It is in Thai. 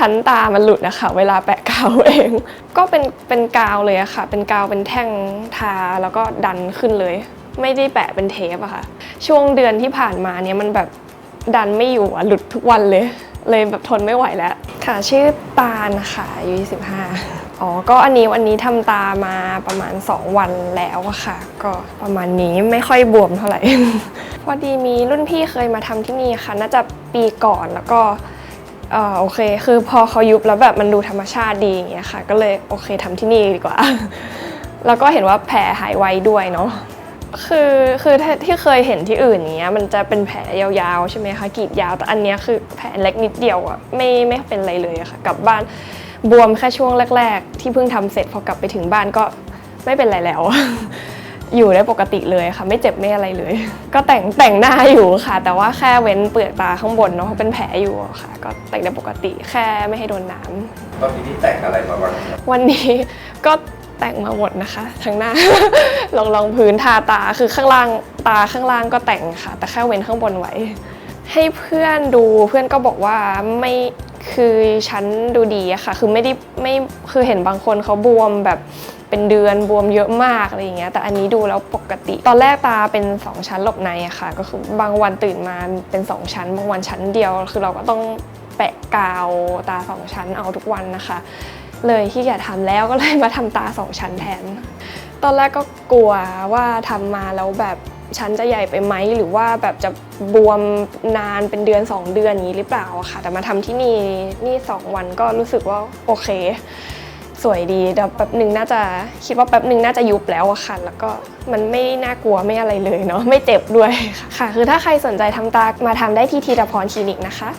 ชั้นตามันหลุดนะคะ เวลาแปะกาวเอง ก็เป็นเป็นกาวเลยอะค่ะ เป็นกาวเป็นแท่งทาแล้วก็ดันขึ้นเลย ไม่ได้แปะเป็นเทปอะค่ะ ช่วงเดือนที่ผ่านมาเนี่ยมันแบบดันไม่อยู่อะหลุดทุกวันเลย เลยแบบทนไม่ไหวแล้ว ค่ะชื่อตาลค่ะอายุ25อ๋อ ก็อันนี้วันนี้ทำตามาประมาณ 2 วันแล้วอะค่ะ ก็ประมาณนี้ไม่ค่อยบวมเท่าไหร่ พอดีมีรุ่นพี่เคยมาทำที่นี่ค่ะ น่าจะปีก่อนแล้วก็ อ่อโอเค คือพอเขายุบแล้วแบบมันดูธรรมชาติดีอย่างเงี้ยค่ะ ก็เลยโอเคทำที่นี่ดีกว่า แล้วก็เห็นว่าแผลหายไวด้วยเนาะคือคือที่เคยเห็นที่อื่นเงี้ยมันจะเป็นแผลยาวๆใช่ไหมคะกรีดยาวแต่อันเนี้ยคือแผลเล็กนิดเดียวอะไม่ไม่เป็นอะไรเลยอะค่ะกลับบ้านบวมแค่ช่วงแรก ๆ ที่เพิ่งทำเสร็จพอกลับไปถึงบ้านก็ไม่เป็นไรแล้ว อยู่ได้ปกติเลยค่ะ ไม่เจ็บไม่อะไรเลย ก็แต่งแต่งหน้าอยู่ค่ะ แต่ว่าแค่เว้นเปลือกตาข้างบนเนาะเพราะเป็นแผลอยู่อะค่ะ ก็แต่งได้ปกติแค่ไม่ให้โดนน้ำตอนนี้ที่แต่งอะไรมาบ้างครับวันนี้ก็แต่งมาหมดนะคะทั้งหน้า ลองลองพื้นทาตาคือข้างล่างตาข้างล่างก็แต่งค่ะ แต่แค่เว้นข้างบนไว้ ให้เพื่อนดูเพื่อนก็บอกว่าไม่คือฉันดูดีอะค่ะ คือไม่ได้ไม่คือเห็นบางคนเขาบวมแบบ เป็นเดือนบวมเยอะมากอะไรอย่างเงี้ยแต่อันนี้ดูแล้วปกติ ตอนแรกตาเป็น 2 ชั้นหลบในอะค่ะ ก็คือบางวันตื่นมาเป็น 2 ชั้น บางวันชั้นเดียว คือเราก็ต้องแปะกาวตาสองชั้นเอาทุกวันนะคะ เลยที่อยากทำแล้วก็เลยมาทำตาสองชั้นแทน ตอนแรกก็กลัวว่าทำมาแล้วแบบชั้นจะใหญ่ไปไหมหรือว่าแบบจะบวมนานเป็นเดือน 2 เดือนอย่างนี้หรือเปล่าค่ะ แต่มาทำที่นี่นี่ 2 วันก็รู้สึกว่าโอเค สวยดีแต่แป๊บหนึ่งน่าจะคิดว่าแป๊บหนึ่งน่าจะยุบแล้วอะค่ะ แล้วก็มันไม่น่ากลัวไม่อะไรเลยเนาะไม่เจ็บด้วยค่ะ คือถ้าใครสนใจทำตามาทำได้ที่ทีดพรคลินิกนะคะ